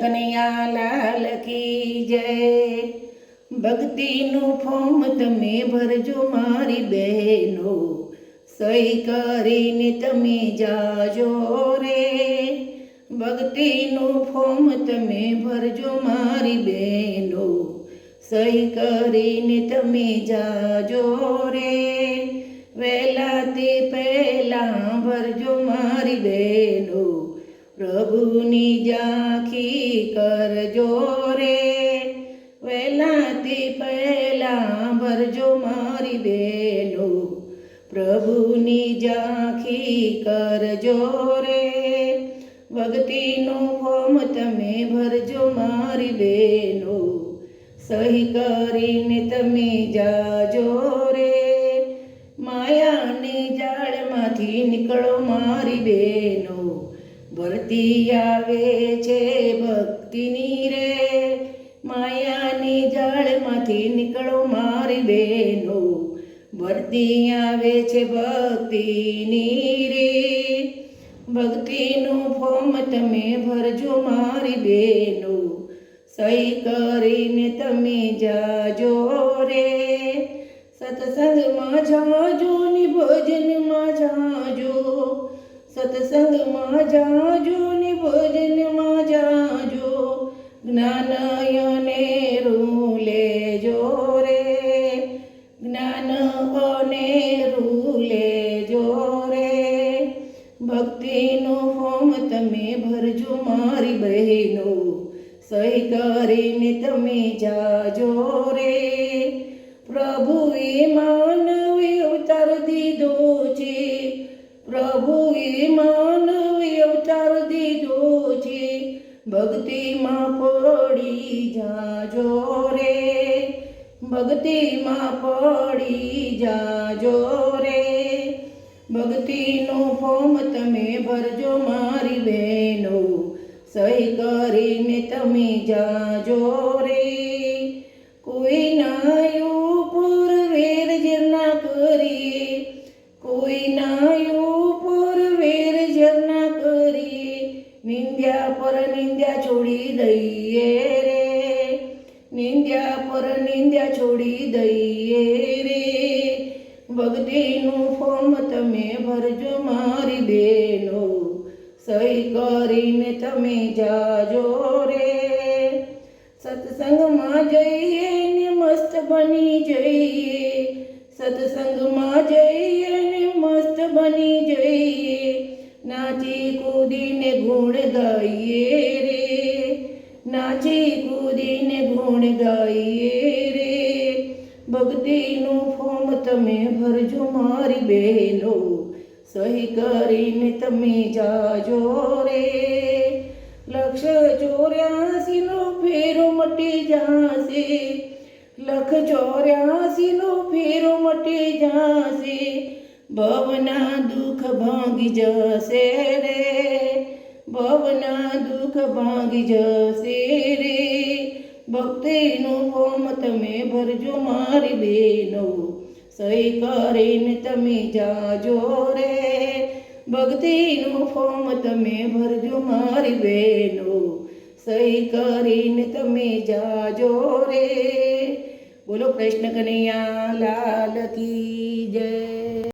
કનૈયા લાલ કી જય. ભક્તિનું ફોર્મ તમે ભરજો મારી બહેનો. સહી કરીને તમે જાજો રે. ભક્તિનું ફોર્મ તમે ભરજો મારી બહેનો. સહી કરીને તમે જાજો રે. પ્રભુની જાખી કરજો રે. વહેલાથી પહેલા ભરજો મારી બેલો. પ્રભુની જાખી કરજો રે. ભક્તિનું ફોર્મ તમે ભરજો મારી બેનો સહી કરીને તમે જાજો રે. માયાની જાળમાંથી નીકળો મારી બહેનો ભરતી આવે છે ભક્તિની રે. માયાની જાળમાંથી નીકળો મારી બહેનો. ભરતી આવે છે ભક્તિની રે. ભક્તિનું ફોર્મ તમે ભરજો મારી બહેનો. સહી કરીને તમે જાજો રે. સત્સંગમાં જાજો ને ભજનમાં જાજો. સત્સંગમાં જાજો ને ભજનમાં જાજો. જ્ઞાનયને રૂલેજો રે. જ્ઞાન અને રૂલેજો રે. ભક્તિનું ફોર્મ તમે ભરજો મારી બહેનો. સહી કરીને તમે જાજો રે. ભક્તિમાં પડી જાજો રે. ભક્તિમાં પડી જાજો રે. ભક્તિનું ફોર્મ તમે ભરજો મારી બહેનો. સહી કરીને તમે જાજો રે. કોઈ પર નિંદ્યા છોડી દઈએ રે. નિંદ્યા પર નિંદ્યા છોડી દઈએ રે. ભક્તિનું ફોર્મ તમે ભરજો મારી બેનો. સહી કરીને તમે જાજો રે. સત્સંગમાં જઈએ ને મસ્ત બની જઈએ. સત્સંગમાં જઈએ ને મસ્ત બની જઈએ. નાચી કૂદીને ગુણ ગાઈએ રે. નાચી કૂદીને ગુણ ગાઈએ રે. ભક્તિનું ફોર્મ તમે ભરજો મારી બહેનો. સહી કરીને તમે જાજો રે. લક્ષ ચોર્યાસીનો ફેરો મટી જાશે. લખ ચોર્યાસીનો ફેરો મટી જાશે. ભવના દુઃખ ભાંગી જશે રે. ભવના દુઃખ ભાંગી જશે રે. ભક્તિનું હોમ તમે ભરજો મારી બેનો. સહી કરીને તમે જાજો રે. ભક્તિનું ફોમ તમે ભરજો મારી બેનો. સહી કરીને તમે જાજો રે. બોલો કૃષ્ણ કનૈયા, લાલ કી જય.